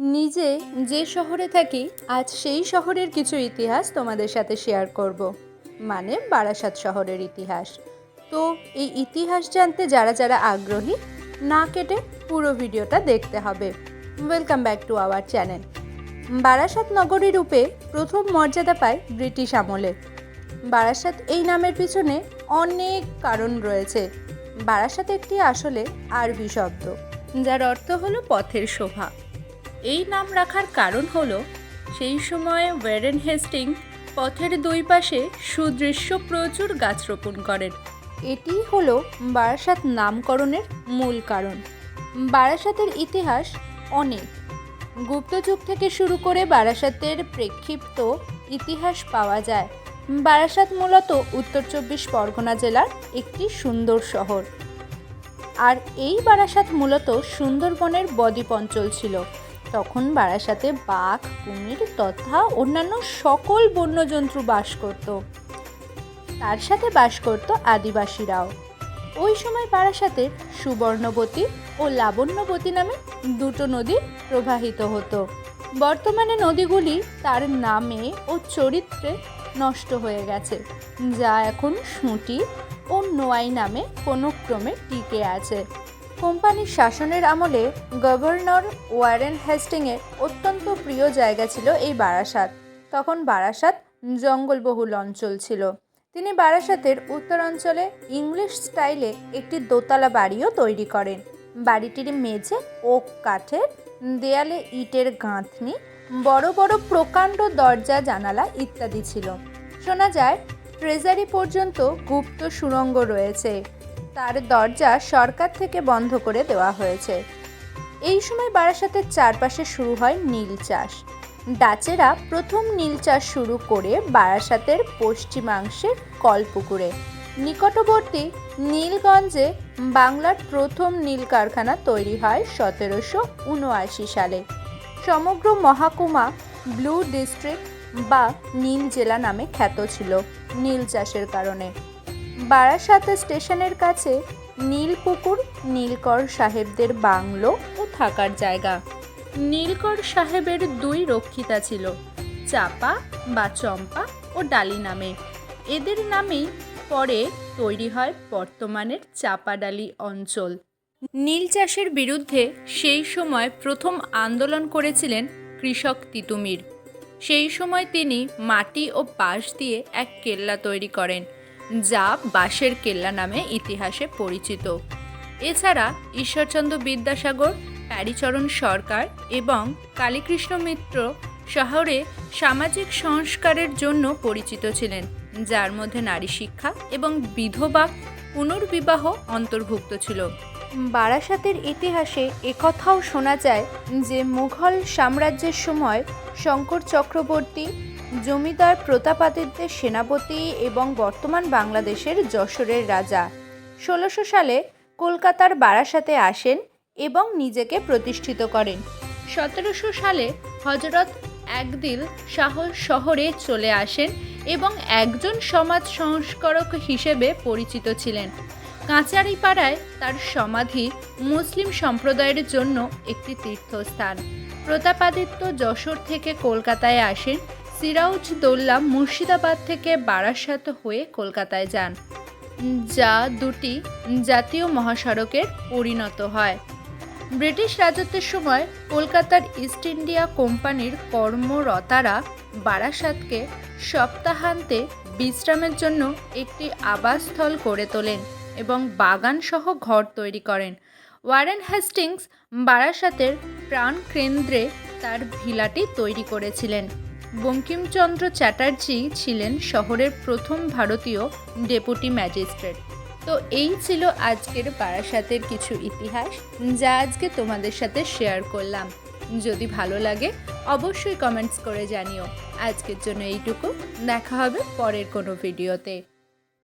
নিজে যে শহরে থাকি, আজ সেই শহরের কিছু ইতিহাস তোমাদের সাথে শেয়ার করব। মানে বারাসাত শহরের ইতিহাস। তো এই ইতিহাস জানতে যারা যারা আগ্রহী, না কেটে পুরো ভিডিওটা দেখতে হবে। Welcome back to our channel Barasat নগরী রূপে প্রথম মর্যাদা পায় ব্রিটিশ আমলে। বারাসাত এই নামের পিছনে অনেক কারণ রয়েছে। বারাসাত একটি আসলে আরবি শব্দ, যার অর্থ হলো পথের শোভা। এই নাম রাখার কারণ হলো, সেই সময়ে ওয়ারেন হেস্টিং পথের দুই পাশে সুদৃশ্য প্রচুর গাছ রোপণ করেন। এটি হলো বারাসাত নামকরণের মূল কারণ। বারাসাতের ইতিহাস অনেক। গুপ্তযুগ থেকে শুরু করে বারাসাতের প্রেক্ষিপ্ত ইতিহাস পাওয়া যায়। বারাসাত মূলত উত্তর চব্বিশ পরগনা জেলার একটি সুন্দর শহর। আর এই বারাসাত মূলত সুন্দরবনের বদ্বীপ অঞ্চল ছিল। তখন বারাসাতে বাঘ, কুমির তথা অন্যান্য সকল বন্যজন্তু বাস করত। তার সাথে বাস করত আদিবাসীরাও। ওই সময় বারাসাতের সুবর্ণবতী ও লাবণ্যবতী নামে দুটো নদী প্রবাহিত হতো। বর্তমানে নদীগুলি তার নামে ও চরিত্রে নষ্ট হয়ে গেছে, যা এখন সুঁটি ও নোয়াই নামে কোনো ক্রমে টিকে আছে। কোম্পানির শাসনের আমলে গভর্নর ওয়ারেন হেস্টিংয়ের অত্যন্ত প্রিয় জায়গা ছিল এই বারাসাত। তখন বারাসাত জঙ্গলবহুল অঞ্চল ছিল। তিনি বারাসাতের উত্তরাঞ্চলে ইংলিশ স্টাইলে একটি দোতলা বাড়িও তৈরি করেন। বাড়িটির মেঝে ওক কাঠের, দেয়ালে ইটের গাঁথনি, বড় বড় প্রকাণ্ড দরজা, জানালা ইত্যাদি ছিল। শোনা যায়, ট্রেজারি পর্যন্ত গুপ্ত সুড়ঙ্গ রয়েছে। তার দরজা সরকার থেকে বন্ধ করে দেওয়া হয়েছে। এই সময় বারাসাতের চারপাশে শুরু হয় নীল চাষ। ডাচেরা প্রথম নীল চাষ শুরু করে বারাসাতের পশ্চিমাংশের কলপুকুরে। নিকটবর্তী নীলগঞ্জে বাংলার প্রথম নীল কারখানা তৈরি হয় সতেরোশো উনআশি সালে। সমগ্র মহাকুমা ব্লু ডিস্ট্রিক্ট বা নীল জেলা নামে খ্যাত ছিল নীল চাষের কারণে। বারাসাত স্টেশনের কাছে নীলপুকুর, নীলকর সাহেবদের বাংলো ও থাকার জায়গা। নীলকর সাহেবের দুই রক্ষিতা ছিল, চাপা বা চম্পা ও ডালি নামে। এদের নামেই পরে তৈরি হয় বর্তমানের চাপাডালি অঞ্চল। নীল চাষের বিরুদ্ধে সেই সময় প্রথম আন্দোলন করেছিলেন কৃষক তিতুমির। সেই সময় তিনি মাটি ও পাশ দিয়ে এক কেল্লা তৈরি করেন। যা বাঁশের কেল্লা নামে ইতিহাসে পরিচিত। এছাড়া ঈশ্বরচন্দ্র বিদ্যাসাগর প্যারিচরণ সরকার এবং কালীকৃষ্ণ মিত্র শহরে সামাজিক সংস্কারের জন্য পরিচিত ছিলেন, যার মধ্যে নারী শিক্ষা এবং বিধবা পুনর্বিবাহ অন্তর্ভুক্ত ছিল। বারাসাতের ইতিহাসে একথাও শোনা যায় যে মুঘল সাম্রাজ্যের সময় শঙ্কর চক্রবর্তী জমিদার প্রতাপাদিত্যের সেনাপতি এবং বর্তমান বাংলাদেশের যশোরের রাজা। ষোলোশো সালে কলকাতার বারাসাতে আসেন এবং নিজেকে প্রতিষ্ঠিত করেন। সতেরোশো সালে হজরত একদিল শাহ শহরে চলে আসেন এবং একজন সমাজ সংস্কারক হিসেবে পরিচিত ছিলেন। কাঁচারিপাড়ায় তার সমাধি মুসলিম সম্প্রদায়ের জন্য একটি তীর্থস্থান। প্রতাপাদিত্য যশোর থেকে কলকাতায় আসেন সিরাউজ দৌল্লা মুর্শিদাবাদ থেকে বারাসাত হয়ে কলকাতায় যান, যা দুটি জাতীয় মহাসড়কের পরিণত হয়। ব্রিটিশ রাজত্বের সময় কলকাতার ইস্ট ইন্ডিয়া কোম্পানির কর্মরতারা বারাসাতকে সপ্তাহান্তে বিশ্রামের জন্য একটি আবাসস্থল করে তোলেন এবং বাগানসহ ঘর তৈরি করেন। ওয়ারেন হেস্টিংস বারাসাতের প্রাণকেন্দ্রে তার ভিলাটি তৈরি করেছিলেন। বঙ্কিমচন্দ্র চ্যাটার্জি ছিলেন শহরের প্রথম ভারতীয় ডেপুটি ম্যাজিস্ট্রেট। তো এই ছিল আজকের বারাসাতের কিছু ইতিহাস, যা আজকে তোমাদের সাথে শেয়ার করলাম। যদি ভালো লাগে, অবশ্যই কমেন্টস করে জানিও। আজকের জন্য এইটুকু। দেখা হবে পরের কোনো ভিডিওতে।